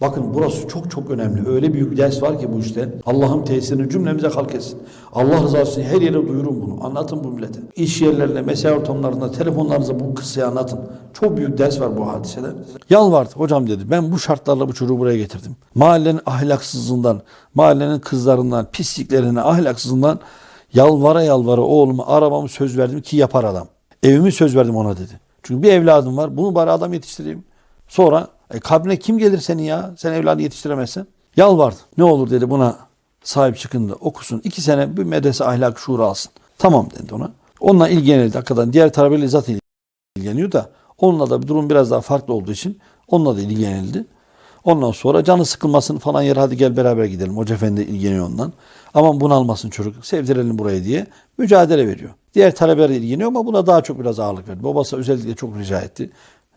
Bakın burası çok çok önemli. Öyle büyük ders var ki bu işte. Allah'ın tesirini cümlemize halk etsin. Allah rızası için her yere duyurun bunu. Anlatın bu millete. İş yerlerinde, mesai ortamlarında, telefonlarınıza bu kıssayı anlatın. Çok büyük ders var bu hadisede. Yalvardı. Hocam dedi ben bu şartlarla bu çocuğu buraya getirdim. Mahallenin ahlaksızlığından, mahallenin kızlarından, pisliklerine, ahlaksızlığından yalvara yalvara oğluma arabamı söz verdim ki yapar adam. Evimi söz verdim ona dedi. Çünkü bir evladım var. Bunu bari adam yetiştireyim. Sonra e, kabrine kim gelir senin ya? Sen evladı yetiştiremezsen. Yalvardı. Ne olur dedi buna sahip çıkın da okusun. İki sene bir medrese ahlak şuuru alsın. Tamam dedi ona. Onunla ilgilenildi hakikaten. Diğer talebeyle zaten ilgileniyor da onunla da bir durum biraz daha farklı olduğu için onunla da ilgilenildi. Ondan sonra canı sıkılmasın falan yer hadi gel beraber gidelim. Hoca efendi ilgileniyor ondan. Aman bunalmasın çocuk sevdirelim buraya diye mücadele veriyor. Diğer talebeler ilgileniyor ama buna daha çok biraz ağırlık verdi. Babası özellikle çok rica etti.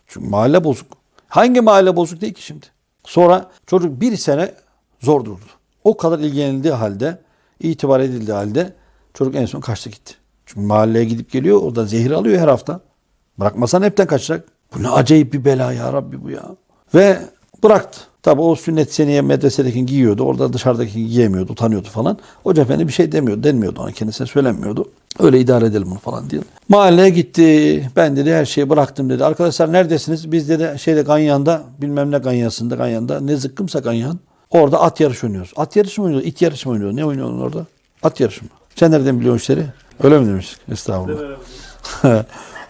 Çünkü mahalle bozuk. Hangi mahalle bozuk değil ki şimdi? Sonra çocuk bir sene zor durdu. O kadar ilgilenildiği halde, itibar edildiği halde çocuk en son kaçtı gitti. Çünkü mahalleye gidip geliyor, orada zehir alıyor her hafta. Bırakmasan hepten kaçacak. Bu ne acayip bir bela ya Rabbi bu ya. Ve bıraktı. Tabi o sünnet seneye medresedeki giyiyordu. Orada dışarıdaki giyemiyordu, utanıyordu falan. Hoca efendi bir şey demiyordu, denmiyordu ona. Kendisine söylenmiyordu. Öyle idare edelim bunu falan diye. Mahalleye gitti. Ben dedi her şeyi bıraktım dedi. Arkadaşlar neredesiniz? Biz dedi şeyde Ganyan'da bilmem ne Ganyası'nda Ganyan'da ne zıkkımsa Ganyan. Orada at yarışı oynuyoruz. At yarışı mı oynuyoruz? İt yarışı mı oynuyoruz? Ne oynuyorsun orada? At yarışı mı? Sen nereden biliyorsun işleri? Öyle mi demiş? Estağfurullah.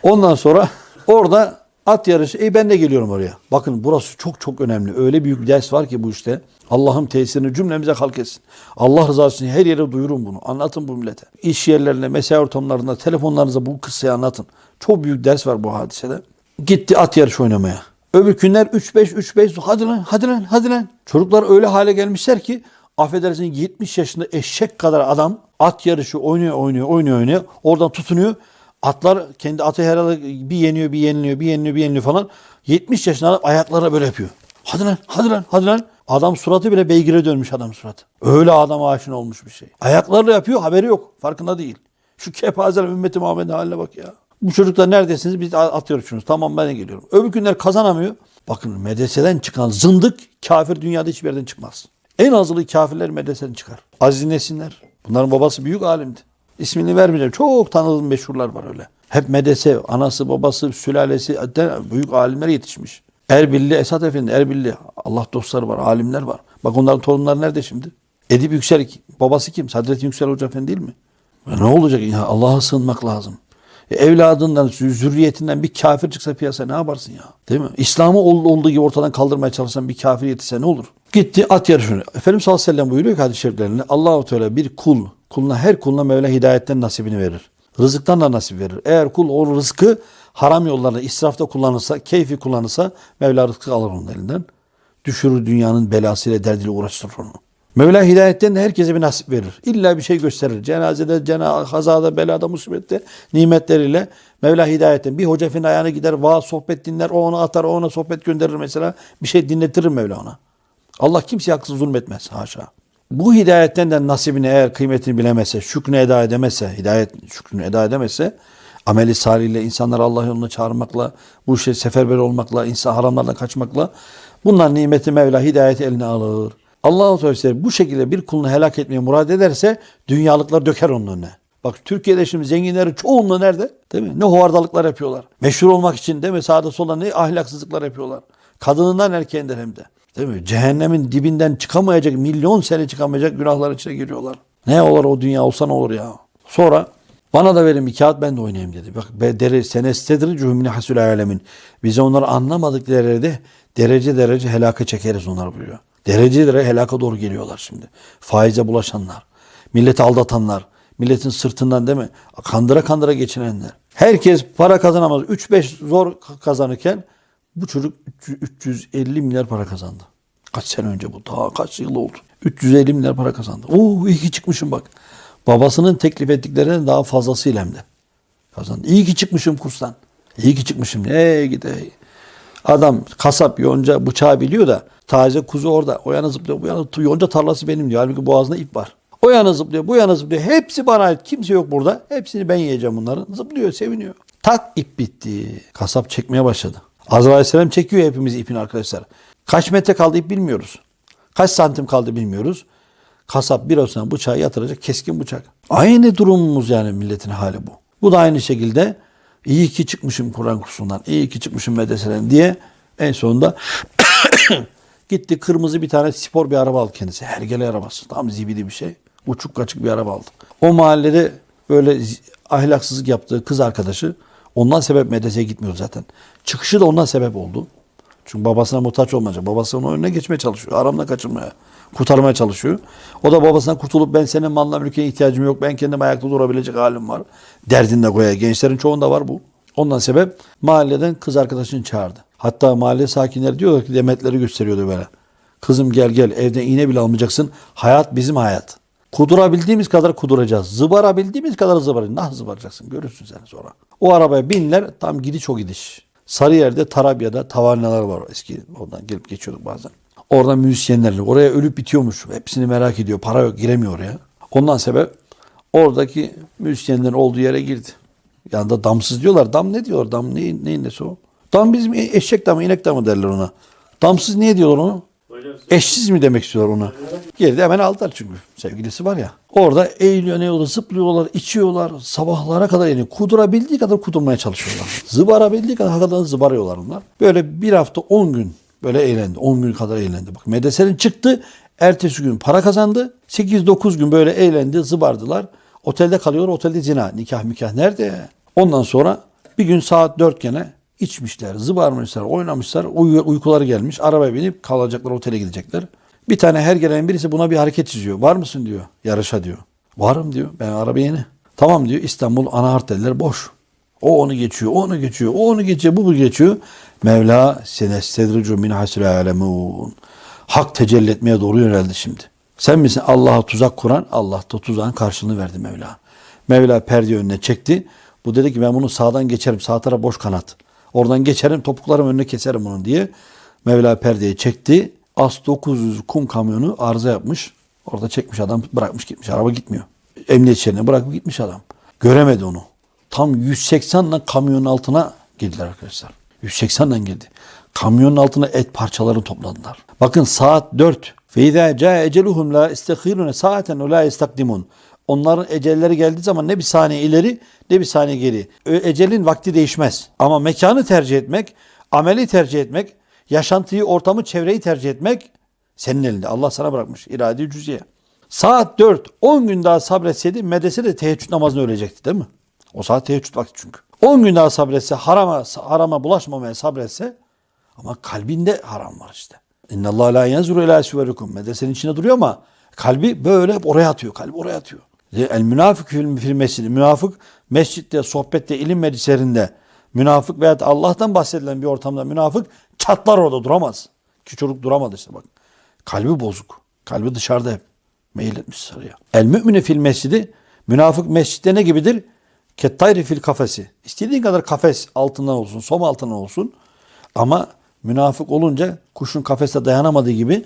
Ondan sonra orada at yarışı. E ben de geliyorum oraya. Bakın burası çok çok önemli. Öyle büyük bir ders var ki bu işte. Allah'ın tesirini cümlemize halk etsin. Allah rızası için her yere duyurun bunu. Anlatın bu millete. İş yerlerinde, mesai ortamlarında, telefonlarınıza bu kıssayı anlatın. Çok büyük ders var bu hadisede. Gitti at yarışı oynamaya. Öbür günler 3-5, 3-5, hadi lan, hadi lan, hadi lan. Çocuklar öyle hale gelmişler ki affedersin 70 yaşında eşek kadar adam at yarışı oynuyor, oynuyor, oynuyor, oynuyor. Oradan tutunuyor. Atlar kendi atı herhalde bir yeniyor, bir yeniliyor, bir yeniliyor, bir yeniliyor falan. 70 yaşında adam ayaklarına böyle yapıyor. Hadi lan, hadi lan, hadi lan. Adam suratı bile beygire dönmüş adam suratı. Öyle adam aşina olmuş bir şey. Ayaklarla yapıyor, haberi yok. Farkında değil. Şu kepazeler ümmeti Muhammed'in haline bak ya. Bu çocuklar neredesiniz? Biz atıyoruz şunu. Tamam ben de geliyorum. Öbür günler kazanamıyor. Bakın medreseden çıkan zındık kafir dünyada hiçbir yerden çıkmaz. En azılı kafirler medreseden çıkar. Aziz Nesinler. Bunların babası büyük alimdi. İsmini vermeyeceğim. Çok tanıdığım meşhurlar var öyle. Hep medrese, anası, babası, sülalesi, büyük alimler yetişmiş. Erbilli, Esat Efendi, Erbilli. Allah dostları var, alimler var. Bak onların torunları nerede şimdi? Edip Yüksel, babası kim? Sadrettin Yüksel Hoca Efendi değil mi? Ne olacak? Ya Allah'a sığınmak lazım. E evladından, zürriyetinden bir kafir çıksa piyasa ne yaparsın ya? Değil mi? İslam'ı olduğu gibi ortadan kaldırmaya çalışan bir kafir yetişse ne olur? Gitti at yarışını. Efendimiz sallallahu aleyhi ve sellem buyuruyor ki hadis-i şeriflerinde Allahu Teala bir kul, kuluna her kuluna Mevla hidayetten nasibini verir. Rızıktan da nasip verir. Eğer kul o rızkı haram yollarda israfta kullanırsa, keyfi kullanırsa Mevla rızkı alır onun elinden. Düşürür dünyanın belasıyla derdiyle uğraştırır onu. Mevla hidayetten de herkese bir nasip verir. İlla bir şey gösterir. Cenazede, cena, hazada, belada, musibette, nimetleriyle Mevla hidayetten. Bir hoca efendi ayağına gider, vaaz, sohbet dinler, o ona atar, o ona sohbet gönderir mesela. Bir şey dinletirir Mevla ona. Allah kimseye haksız zulmetmez. Haşa. Bu hidayetten de nasibini eğer kıymetini bilemezse, şükrünü eda edemezse, hidayet şükrünü eda edemezse, ameli salihle insanları Allah yoluna çağırmakla, bu işe seferber olmakla, insan haramlardan kaçmakla, bunlar nimeti Mevla hidayeti eline alır. Allah-u Teala bu şekilde bir kulunu helak etmeye murad ederse dünyalıklar döker onun önüne. Bak Türkiye'de şimdi zenginlerin çoğunluğu nerede? Değil mi? Ne hovardalıklar yapıyorlar. Meşhur olmak için değil mi? Sağda solda ne ahlaksızlıklar yapıyorlar. Kadınından erkeğinden hem de. Değil mi? Cehennemin dibinden çıkamayacak, milyon sene çıkamayacak günahlar içine giriyorlar. Ne olur o dünya olsa ne olur ya. Sonra bana da verin bir kağıt ben de oynayayım dedi. Bak be dere senestedri cümle hasul alemin. Bize onları anlamadık derece derece derece helaka çekeriz onlar buyuruyor. Dereceleri helaka doğru geliyorlar şimdi. Faize bulaşanlar, milleti aldatanlar, milletin sırtından değil mi? Kandıra kandıra geçinenler. Herkes para kazanamaz. 3-5 zor kazanırken bu çocuk 350 milyar para kazandı. Kaç sene önce bu? Daha kaç yıl oldu? 350 milyar para kazandı. Oo iyi ki çıkmışım bak. Babasının teklif ettiklerinden daha fazlasıyla hem de. Kazandı. İyi ki çıkmışım kurstan. İyi ki çıkmışım. Ey gide. Adam kasap yonca bıçağı biliyor da taze kuzu orada. O yana zıplıyor bu yana yonca tarlası benim diyor. Halbuki boğazında ip var. O yana zıplıyor bu yana zıplıyor. Hepsi bana ait. Kimse yok burada. Hepsini ben yiyeceğim bunların. Zıplıyor seviniyor. Tak ip bitti. Kasap çekmeye başladı. Azrail Aleyhisselam çekiyor hepimiz ipin arkadaşlar. Kaç metre kaldı bilmiyoruz. Kaç santim kaldı bilmiyoruz. Kasap bir olsan bıçağı yatıracak keskin bıçak. Aynı durumumuz yani milletin hali bu. Bu da aynı şekilde iyi ki çıkmışım Kur'an kursundan, iyi ki çıkmışım medreseden diye en sonunda gitti kırmızı bir tane spor bir araba aldı kendisi. Hergele arabası. Tam zibidi bir şey. Uçuk kaçık bir araba aldı. O mahallede böyle ahlaksızlık yaptığı kız arkadaşı ondan sebep medreseye gitmiyor zaten. Çıkışı da ondan sebep oldu. Çünkü babasına muhtaç olmayacak. Babası onun önüne geçmeye çalışıyor. Aramla kaçırmaya, kurtarmaya çalışıyor. O da babasından kurtulup ben senin malına mülküne ihtiyacım yok. Ben kendim ayakta durabilecek halim var. Derdinde koyar. Gençlerin çoğunda var bu. Ondan sebep mahalleden kız arkadaşını çağırdı. Hatta mahalle sakinleri diyorlar ki demetleri gösteriyordu böyle. Kızım gel gel evde iğne bile almayacaksın. Hayat bizim hayat. Kudurabildiğimiz kadar kuduracağız. Zıbarabildiğimiz kadar zıbaracağız. Nasıl zıbaracaksın görürsün sen sonra. O arabaya binler tam gidiş o gidiş. Sarıyer'de Tarabya'da tavarnalar var eski. Oradan gelip geçiyorduk bazen. Orada müzisyenlerle oraya ölüp bitiyormuş. Hepsini merak ediyor. Para yok giremiyor oraya. Ondan sebep oradaki müzisyenlerin olduğu yere girdi. Yanında damsız diyorlar. Dam ne diyorlar? Dam neyin, neyin nesi o? Dam bizim eşek damı, inek damı derler ona. Damsız niye diyorlar onu? Eşsiz mi demek istiyorlar ona? Geride hemen aldılar çünkü. Sevgilisi var ya. Orada eğiliyor, olur, zıplıyorlar, içiyorlar. Sabahlara kadar yani kudurabildiği kadar kudurmaya çalışıyorlar. Zıbarabildiği kadar hakikaten zıbarıyorlar onlar. Böyle bir hafta 10 gün böyle eğlendi. 10 gün kadar eğlendi. Bak medresenin çıktı. Ertesi gün para kazandı. 8-9 gün böyle eğlendi, zıbardılar. Otelde kalıyor, otelde zina. Nikah mikah nerede? Ondan sonra bir gün saat 4 gene içmişler, zıbarmışlar, oynamışlar. Uy- uykuları gelmiş. Arabaya binip kalacaklar, otele gidecekler. Bir tane her gelen birisi buna bir hareket çiziyor. Var mısın diyor. Yarışa diyor. Varım diyor. Ben araba yeni. Tamam diyor. İstanbul ana arterler boş. O onu geçiyor, o onu geçiyor, o onu geçiyor, bu bu geçiyor. Mevla senestedricu min hasri alemun. Hak tecelli etmeye doğru yöneldi şimdi. Sen misin Allah'a tuzak kuran? Allah da tuzağın karşılığını verdi Mevla. Mevla perde önüne çekti. Bu dedi ki ben bunu sağdan geçerim. Sağ taraf boş kanat. Oradan geçerim topuklarım önüne keserim bunu diye. Mevla perdeyi çekti. As 900 kum kamyonu arıza yapmış. Orada çekmiş adam bırakmış gitmiş. Araba gitmiyor. Emniyet şeridine bırakıp gitmiş adam. Göremedi onu. Tam 180 ile kamyonun altına girdiler arkadaşlar. 180 ile girdi. Kamyonun altına et parçalarını topladılar. Bakın saat 4. Feyza ca eceluhum la istekhirune saaten ve la istakdimun. Onların ecelleri geldiği zaman ne bir saniye ileri ne bir saniye geri. Ecelin vakti değişmez. Ama mekanı tercih etmek, ameli tercih etmek, yaşantıyı, ortamı, çevreyi tercih etmek senin elinde. Allah sana bırakmış. irade cüziye. Saat 4, 10 gün daha sabretseydi medresede teheccüd namazını ölecekti değil mi? O saat teheccüd vakti çünkü. 10 gün daha sabretse, harama, harama bulaşmamaya sabretse ama kalbinde haram var işte. İnna Allah la yanzuru ila suverikum. Medresenin içinde duruyor ama kalbi böyle hep oraya atıyor. Kalbi oraya atıyor. El münafık fil, mescidi. Münafık mescitte, sohbette, ilim meclislerinde münafık veya Allah'tan bahsedilen bir ortamda münafık çatlar orada duramaz. Ki çocuk duramadı işte bak. Kalbi bozuk. Kalbi dışarıda hep. Meyil etmiş sarıya. El mümini fil mescidi. Münafık mescitte ne gibidir? Kettayri fil kafesi. İstediğin kadar kafes altından olsun, som altından olsun. Ama münafık olunca kuşun kafeste dayanamadığı gibi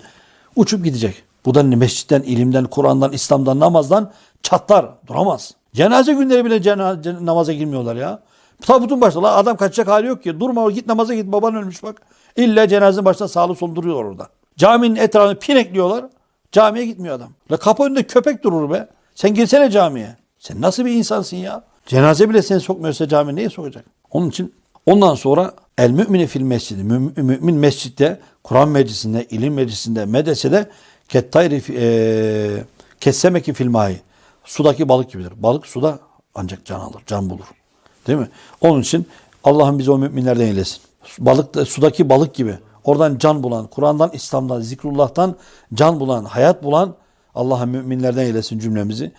uçup gidecek. Bu da mescitten, ilimden, Kur'an'dan, İslam'dan, namazdan çatlar. Duramaz. Cenaze günleri bile cenaze, namaza girmiyorlar ya. Tabutun başında adam kaçacak hali yok ki. Durma git namaza git baban ölmüş bak. İlla cenazenin başında sağlı sol duruyor orada. Caminin etrafını pinekliyorlar. Camiye gitmiyor adam. La kapı önünde köpek durur be. Sen girsene camiye. Sen nasıl bir insansın ya? Cenaze bile seni sokmuyorsa camiye neye sokacak? Onun için ondan sonra el mümini fil mescidi. Mü- Mümin mescitte, Kur'an meclisinde, ilim meclisinde, medresede kettayri eee, kessemeki fil mahi. Sudaki balık gibidir. Balık suda ancak can alır, can bulur. Değil mi? Onun için Allah'ım bizi o müminlerden eylesin. Balık da sudaki balık gibi. Oradan can bulan, Kur'an'dan, İslam'dan, zikrullah'tan can bulan, hayat bulan Allah'ım müminlerden eylesin cümlemizi.